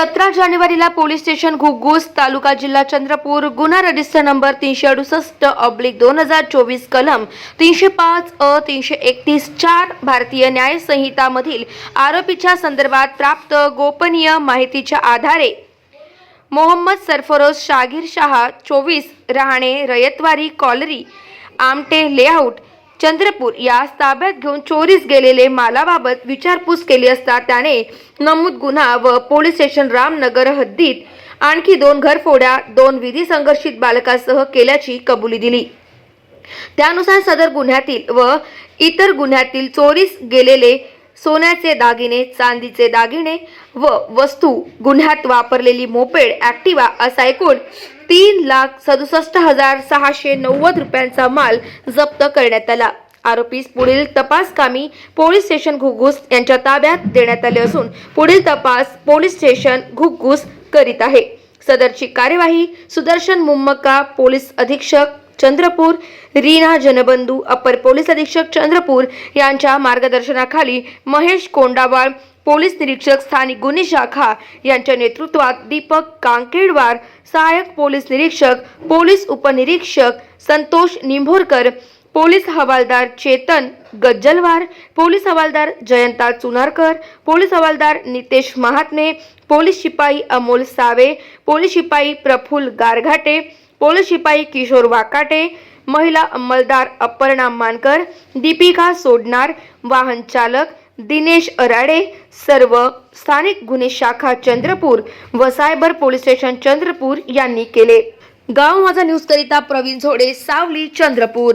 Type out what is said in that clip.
सतरा जानेवारीला police station Ghugus तालुका जिल्हा चंद्रपूर गुन्हा रजिस्टर नंबर तीनशे अडुसष्ट ऑब्लिक दोन हजार चोवीस कलम तीनशे पाच अ तीनशे एकतीस चार भारतीय न्याय संहितामधील आरोपीच्या संदर्भात प्राप्त गोपनीय माहितीच्या आधारे मोहम्मद सरफरोज शागीर शाह चोवीस राहणे रयतवारी कॉलरी आमटे लेआउट चंद्रपूर यास ताब्यात घेऊन चोरीस गेलेले मालाबाबत विचारपूस केली असता त्याने नमूद गुन्हा व पोलीस स्टेशन रामनगर हद्दीत आणखी दोन घरफोड्या दोन विधी संघर्षित बालकासह केल्याची कबुली दिली. त्यानुसार सदर गुन्ह्यातील व इतर गुन्ह्यातील चोरीस गेलेले सोन्याचे दागिने चांदीचे दागिने व वस्तू गुन्ह्यात वापरलेली मोपेड ॲक्टिवा असा एकूण तीन लाख सदुसष्ट हजार सहाशे नव्वद रुपयांचा माल जप्त करण्यात आला. आरोपीस पुढील तपास कामी पोलीस स्टेशन घुगुस यांच्या ताब्यात देण्यात आले असून पुढील तपास पोलीस स्टेशन घुगुस करीत आहे. सदरची कार्यवाही सुदर्शन मुम्मक्का पोलीस अधीक्षक चंद्रपूर. रीना जनबंधू अपर पोलीस अधीक्षक चंद्रपूर यांच्या मार्गदर्शनाखाली महेश कोंडावाळ पोलीस निरीक्षक स्थानिक गुन्हे शाखा यांच्या नेतृत्वात दीपक कांकेडवार सहाय्यक पोलीस निरीक्षक पोलीस उपनिरीक्षक संतोष निंभोरकर पोलीस हवालदार चेतन गज्जलवार पोलीस हवालदार जयंता चुनारकर पोलीस हवालदार नितेश महात्मे पोलीस शिपाई अमोल सावे पोलीस शिपाई प्रफुल्ल गारघाटे पोलीस शिपाई किशोर वाकाटे महिला अंमलदार अपर्णा मानकर दीपिका सोडणार वाहन चालक दिनेश अराडे सर्व स्थानिक गुन्हे शाखा चंद्रपूर व सायबर पोलीस स्टेशन चंद्रपूर यांनी केले. गाव माझा न्यूज करिता प्रवीण झोडे सावली चंद्रपूर.